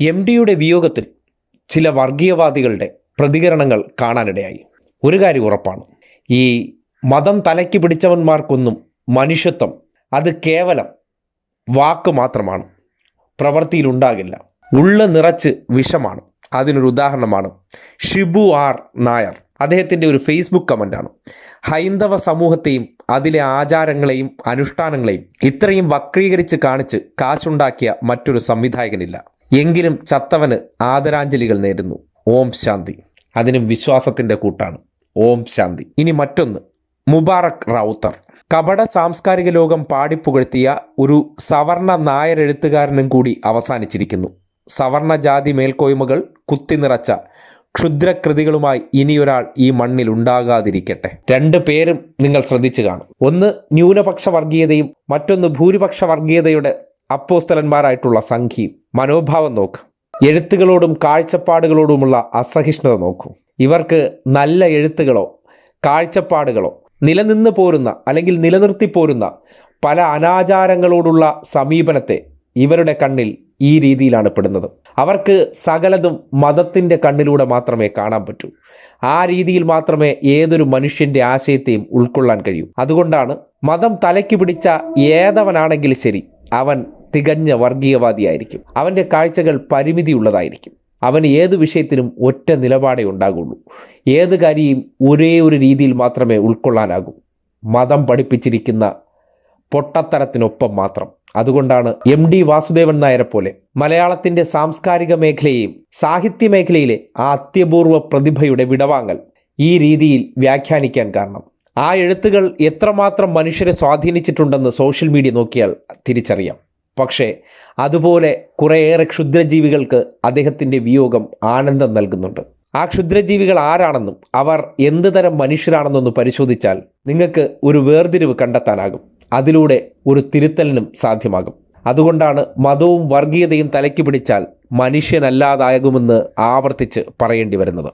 M ഡിയുടെ വിയോഗത്തിൽ ചില വർഗീയവാദികളുടെ പ്രതികരണങ്ങൾ കാണാനിടയായി. ഒരു കാര്യം ഉറപ്പാണ്. ഈ മതം തലയ്ക്ക് പിടിച്ചവന്മാർക്കൊന്നും മനുഷ്യത്വം അത് കേവലം വാക്ക് മാത്രമാണ്. പ്രവൃത്തിയിലുണ്ടാകില്ല ഉള്ള നിറച്ച് വിഷമാണ്. അതിനൊരു ഉദാഹരണമാണ് ഷിബു ആർ നായർ. അദ്ദേഹത്തിന്റെ ഒരു ഫേസ്ബുക്ക് കമന്റാണ് ഹൈന്ദവ സമൂഹത്തെയും അതിലെ ആചാരങ്ങളെയും അനുഷ്ഠാനങ്ങളെയും ഇത്രയും വക്രീകരിച്ച് കാണിച്ച് കാശുണ്ടാക്കിയ മറ്റൊരു സംവിധായകനില്ല. എങ്കിലും ചത്തവന് ആദരാഞ്ജലികൾ നേരുന്നു. ഓം ശാന്തി. അതിനും വിശ്വാസത്തിന്റെ കൂട്ടാണ്. ഓം ശാന്തി. ഇനി മറ്റൊന്ന്. മുബാറക് റൌത്തർ. കപട സാംസ്കാരിക ലോകം പാടിപ്പുകഴ്ത്തിയ ഒരു സവർണ നായരെഴുത്തുകാരനും കൂടി അവസാനിച്ചിരിക്കുന്നു. സവർണ ജാതി മേൽക്കോയ്മകൾ കുത്തിനിറച്ച ക്ഷുദ്രകൃതികളുമായി ഇനിയൊരാൾ ഈ മണ്ണിൽ ഉണ്ടാകാതിരിക്കട്ടെ. രണ്ട് പേരും നിങ്ങൾ ശ്രദ്ധിച്ചു കാണും. ഒന്ന് ന്യൂനപക്ഷ വർഗീയതയും മറ്റൊന്ന് ഭൂരിപക്ഷ വർഗീയതയുടെ അപ്പോസ്തലന്മാരായിട്ടുള്ള സംഖ്യയും മനോഭാവം നോക്കാം. എഴുത്തുകളോടും കാഴ്ചപ്പാടുകളോടുമുള്ള അസഹിഷ്ണുത നോക്കൂ. ഇവർക്ക് നല്ല എഴുത്തുകളോ കാഴ്ചപ്പാടുകളോ നിലനിന്ന് പോരുന്ന അല്ലെങ്കിൽ നിലനിർത്തി പോരുന്ന പല അനാചാരങ്ങളോടുള്ള സമീപനത്തെ ഇവരുടെ കണ്ണിൽ ഈ രീതിയിലാണ് പെടുന്നത്. അവർക്ക് സകലതും മതത്തിന്റെ കണ്ണിലൂടെ മാത്രമേ കാണാൻ പറ്റൂ. ആ രീതിയിൽ മാത്രമേ ഏതൊരു മനുഷ്യന്റെ ആശയത്തെയും ഉൾക്കൊള്ളാൻ കഴിയൂ. അതുകൊണ്ടാണ് മതം തലയ്ക്ക് പിടിച്ച ഏതവനാണെങ്കിൽ ശരി അവൻ തികഞ്ഞ വർഗീയവാദിയായിരിക്കും. അവന്റെ കാഴ്ചകൾ പരിമിതിയുള്ളതായിരിക്കും. അവന് ഏത് വിഷയത്തിനും ഒറ്റ നിലപാടേ ഉണ്ടാകുള്ളൂ. ഏത് കാര്യവും ഒരേ ഒരു രീതിയിൽ മാത്രമേ ഉൾക്കൊള്ളാനാകൂ. മതം പഠിപ്പിച്ചിരിക്കുന്ന പൊട്ടത്തരത്തിനൊപ്പം മാത്രം. അതുകൊണ്ടാണ് എം ഡി വാസുദേവൻ നായരെ പോലെ മലയാളത്തിന്റെ സാംസ്കാരിക മേഖലയെയും സാഹിത്യ മേഖലയിലെ ആ അത്യപൂർവ പ്രതിഭയുടെ വിടവാങ്ങൽ ഈ രീതിയിൽ വ്യാഖ്യാനിക്കാൻ കാരണം. ആ എഴുത്തുകൾ എത്രമാത്രം മനുഷ്യരെ സ്വാധീനിച്ചിട്ടുണ്ടെന്ന് സോഷ്യൽ മീഡിയ നോക്കിയാൽ തിരിച്ചറിയാം. പക്ഷേ അതുപോലെ കുറേയേറെ ക്ഷുദ്രജീവികൾക്ക് അദ്ദേഹത്തിന്റെ വിയോഗം ആനന്ദം നൽകുന്നുണ്ട്. ആ ക്ഷുദ്രജീവികൾ ആരാണെന്നും അവർ എന്ത് തരം മനുഷ്യരാണെന്നൊന്ന് പരിശോധിച്ചാൽ നിങ്ങൾക്ക് ഒരു വേർതിരിവ് കണ്ടെത്താനാകും. അതിലൂടെ ഒരു തിരുത്തലിനും സാധ്യമാകും. അതുകൊണ്ടാണ് മതവും വർഗീയതയും തലയ്ക്ക് പിടിച്ചാൽ മനുഷ്യനല്ലാതാകുമെന്ന് ആവർത്തിച്ച് പറയേണ്ടി വരുന്നത്.